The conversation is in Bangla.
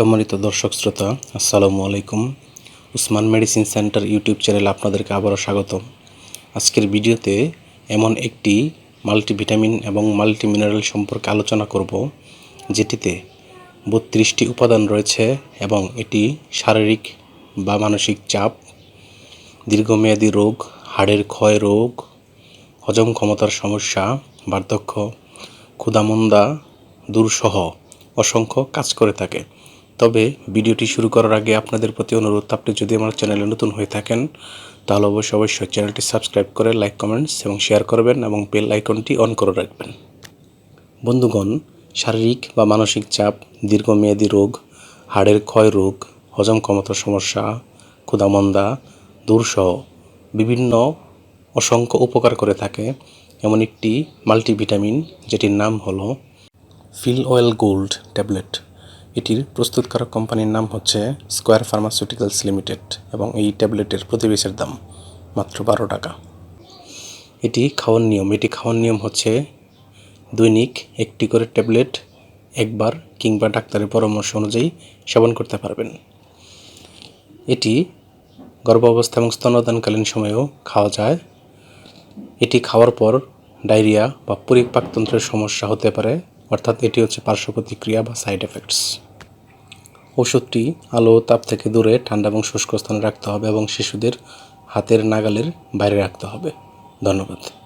সম্মানিত দর্শক শ্রোতা, আসসালামু আলাইকুম। উসমান মেডিসিন সেন্টার ইউটিউব চ্যানেলে আপনাদেরকে আবারও স্বাগতম। আজকের ভিডিওতে এমন একটি মাল্টিভিটামিন এবং মাল্টি মিনারেল সম্পর্কে আলোচনা করব, যেটিতে বত্রিশটি উপাদান রয়েছে এবং এটি শারীরিক বা মানসিক চাপ, দীর্ঘমেয়াদী রোগ, হাড়ের ক্ষয় রোগ, হজম ক্ষমতার সমস্যা, বার্ধক্য, ক্ষুধামন্দা দূরসহ অসংখ্য কাজ করে থাকে। তবে ভিডিওটি শুরু করার আগে আপনাদের প্রতি অনুরোধ, আপনি যদি আমার চ্যানেলে নতুন হয়ে থাকেন, তাহলে অবশ্যই অবশ্যই চ্যানেলটি সাবস্ক্রাইব করে লাইক, কমেন্টস এবং শেয়ার করবেন এবং বেল আইকনটি অন করে রাখবেন। বন্ধুগণ, শারীরিক বা মানসিক চাপ, দীর্ঘমেয়াদী রোগ, হাড়ের ক্ষয় রোগ, হজম ক্ষমতার সমস্যা, ক্ষুধামন্দা, দূরসহ বিভিন্ন অসংখ্য উপকার করে থাকে। এমন একটি মাল্টিভিটামিন, যেটির নাম হলো ফিল অয়েল গোল্ড ট্যাবলেট। এটির প্রস্তুতকারক কোম্পানির নাম হচ্ছে স্কোয়ার ফার্মাসিউটিক্যালস লিমিটেড এবং এই ট্যাবলেটের প্রতিবেশের দাম মাত্র বারো টাকা। এটি খাওয়ার নিয়ম, এটি খাওয়ার নিয়ম হচ্ছে দৈনিক একটি করে ট্যাবলেট একবার কিংবা ডাক্তারের পরামর্শ অনুযায়ী সেবন করতে পারবেন। এটি গর্ভাবস্থা এবং স্তনদানকালীন সময়েও খাওয়া যায়। এটি খাওয়ার পর ডায়রিয়া বা পরিপাকতন্ত্রের সমস্যা হতে পারে। অর্থাৎ এটি হচ্ছে পার্শ্ব প্রতিক্রিয়া বা সাইড এফেক্টস ওষুধটি আলো, তাপ থেকে দূরে, ঠান্ডা এবং শুষ্ক স্থানে রাখতে হবে এবং শিশুদের হাতের নাগালের বাইরে রাখতে হবে। ধন্যবাদ।